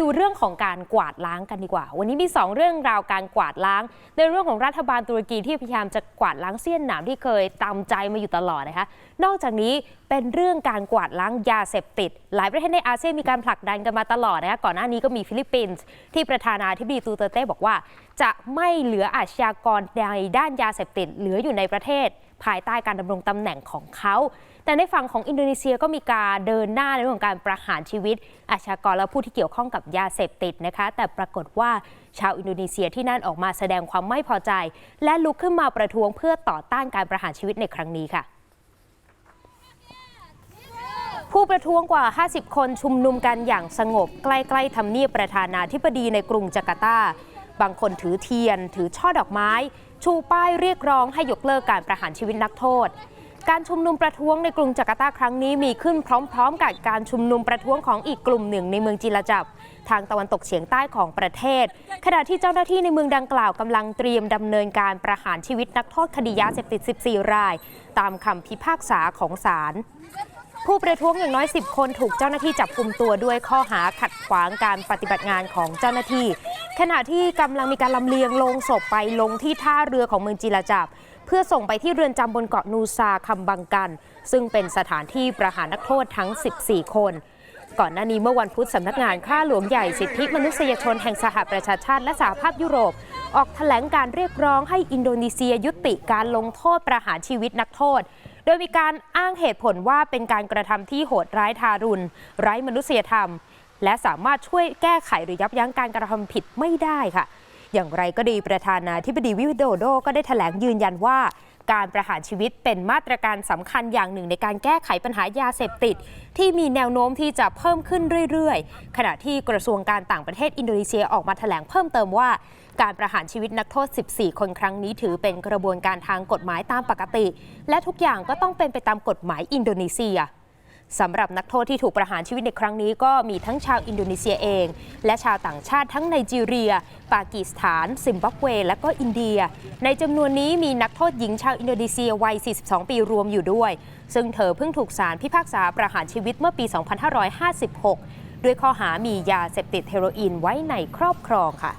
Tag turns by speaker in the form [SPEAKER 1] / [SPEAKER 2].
[SPEAKER 1] ดูเรื่องของการกวาดล้างกันดีกว่า วันนี้มี 2 เรื่องราวการกวาดล้าง ในเรื่องของรัฐบาลตุรกีที่พยายามจะกวาดล้างเสี้ยนหนามที่เคยตามใจมาอยู่ตลอดนะคะ นอกจากนี้ เป็นเรื่องการกวาดล้างยาเสพติด หลายประเทศในอาเซียนมีการผลักดันกันมาตลอดนะคะก่อนหน้านี้ก็มีฟิลิปปินส์ที่ประธานาธิบดีตูเตเต้บอกว่า จะไม่เหลืออาชญากรในด้านยาเสพติด เหลืออยู่ในประเทศ ภายใต้การดำรงตำแหน่งของเขา แต่ในฝั่งของอินโดนีเซียก็มีการเดินหน้าในเรื่องของการประหารชีวิต อาชญากรและผู้ที่เกี่ยวข้องกับยาเสพติดนะคะ แต่ปรากฏว่าชาวอินโดนีเซียที่นั่นออกมาแสดงความไม่พอใจ และลุกขึ้นมาประท้วงเพื่อต่อต้านการประหารชีวิตในครั้งนี้ค่ะ ผู้ ประท้วงกว่า 50 คนชุมนุมกันอย่างสงบ ใกล้ๆทำเนียบประธานาธิบดีในกรุงจาการ์ตา บางคนถือเทียน ถือช่อดอกไม้ ชูป้ายเรียกร้องให้ยกเลิกการประหารชีวิตนักโทษ การชุมนุมประท้วงในกรุงจาการ์ตาครั้งนี้มีขึ้นพร้อม ๆ กับการชุมนุมประท้วงของอีกกลุ่มหนึ่งในเมืองจิลาจับทางตะวันตกเฉียงใต้ของประเทศ ขณะที่เจ้าหน้าที่ในเมืองดังกล่าวกำลังเตรียมดำเนินการประหารชีวิตนักโทษคดียาเสพติด 14 ราย ตามคำพิพากษาของศาล ผู้ประท้วงอย่างน้อย 10 คนถูกเจ้าหน้าที่จับกลุ่มตัวด้วยข้อหาขัดขวางการปฏิบัติงานของเจ้าหน้าที่ ขณะที่กำลังมีการลำเลียงลงศพไปลงที่ท่าเรือของเมืองจิลาจับ เพื่อส่งไปที่เรือนจำบนเกาะนูซาคัมบังกัน ซึ่งเป็นสถานที่ประหารนักโทษทั้ง 14 คน ก่อนหน้านี้เมื่อวันพุธสำนักงานข้าหลวงใหญ่สิทธิมนุษยชนแห่งสหประชาชาติและสหภาพยุโรป ออกแถลงการเรียกร้องให้อินโดนีเซียยุติการลงโทษประหารชีวิตนักโทษ โดยมีการอ้างเหตุผลว่าเป็นการกระทำที่โหดร้ายทารุณ ไร้มนุษยธรรม และสามารถช่วยแก้ไขหรือยับยั้งการกระทำผิดไม่ได้ค่ะ อย่างไรก็ดีประธานาธิบดีวิโดโดก็ได้แถลงยืนยันว่า การประหารชีวิตเป็นมาตรการสำคัญอย่างหนึ่งในการแก้ไขปัญหายาเสพติด ที่มีแนวโน้มที่จะเพิ่มขึ้นเรื่อยๆ ขณะที่กระทรวงการต่างประเทศอินโดนีเซียออกมาแถลงเพิ่มเติมว่า การประหารชีวิตนักโทษ 14 คนครั้งนี้ถือเป็นกระบวนการทางกฎหมายตามปกติ และทุกอย่างก็ต้องเป็นไปตามกฎหมายอินโดนีเซีย สำหรับนักโทษที่ถูกประหารชีวิตในครั้งนี้ก็มีทั้งชาวอินโดนีเซียเอง และชาวต่างชาติทั้งไนจีเรีย ปากีสถาน ซิมบับเว และก็อินเดีย ในจำนวนนี้มีนักโทษหญิงชาวอินโดนีเซียวัย 42 ปีรวมอยู่ด้วย ซึ่งเธอเพิ่งถูกศาลพิพากษาประหารชีวิตเมื่อปี 2556 ด้วยข้อหามียาเสพติดเฮโรอีนไว้ในครอบครองค่ะ